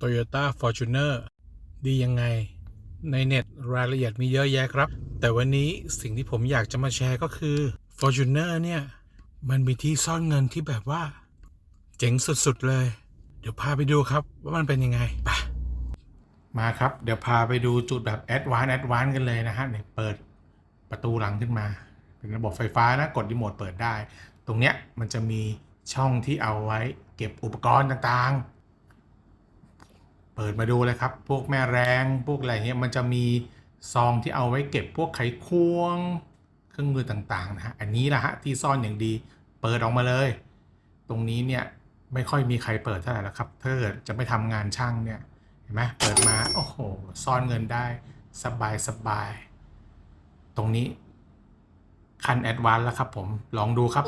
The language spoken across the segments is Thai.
Toyota Fortuner ดียังไง ในเน็ตรายละเอียดมีเยอะแยะครับ แต่วันนี้สิ่งที่ผมอยากจะมาแชร์ก็คือ Fortuner เนี่ย มันมีที่ซ่อนเงินที่แบบว่า เจ๋งสุดๆเลย เดี๋ยวพาไปดูครับว่ามันเป็นยังไงไปมาครับ เดี๋ยวพาไปดูจุดแบบแอดวานซ์แอดวานซ์กันเลยนะฮะเนี่ยเปิดประตูหลังขึ้นมา เป็นระบบไฟฟ้านะ กดรีโมทเปิดได้ ตรงเนี้ยมันจะมีช่องที่เอาไว้เก็บอุปกรณ์ต่างๆ เปิดมาดูเลยครับ พวกแม่แรงพวกอะไรเงี้ยมันจะมีซองที่เอาไว้เก็บพวกไขควง เครื่องมือต่างๆนะฮะอันนี้แหละฮะที่ซ่อนอย่างดีเปิดออกมาเลย ตรงนี้เนี่ยไม่ค่อยมีใครเปิดเท่าไหร่ละครับถ้าเกิดจะไม่ทำงานช่างเนี่ยเห็นไหมเปิดมาโอ้โหซ่อนเงินได้สบายสบายตรงนี้คันแอดวานแล้วครับผมลองดูครับ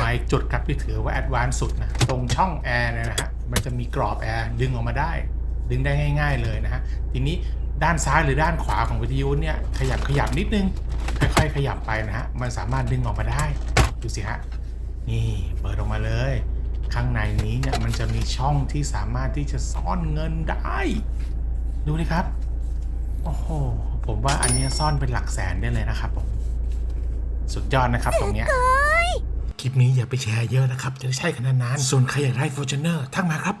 หมายจุดครับที่ถือว่าแอดวานสุดนะตรงช่องแอร์นะฮะ มันจะมีกรอบแอร์ดึงออกมาได้ ดึงได้ง่าย ๆเลยนะฮะทีนี้ด้านซ้ายหรือด้านขวาของวิทยุเนี่ยขยับขยับนิดนึงค่อยๆขยับไปนะฮะมันสามารถดึงออกมาได้ดูสิฮะนี่เปิดออกมาเลย ข้างในนี้เนี่ยมันจะมีช่องที่สามารถที่จะซ่อนเงินได้ ดูดิครับโอ้โหผมว่าอันนี้ซ่อนเป็นหลักแสนได้เลยนะครับผมสุดยอดนะครับตรงเนี้ย ลิปนี้อย่าไปแชร์เยอะนะครับ จะได้ใช้กันนานๆส่วนใครอยากได้ Fortuner ทักมาครับ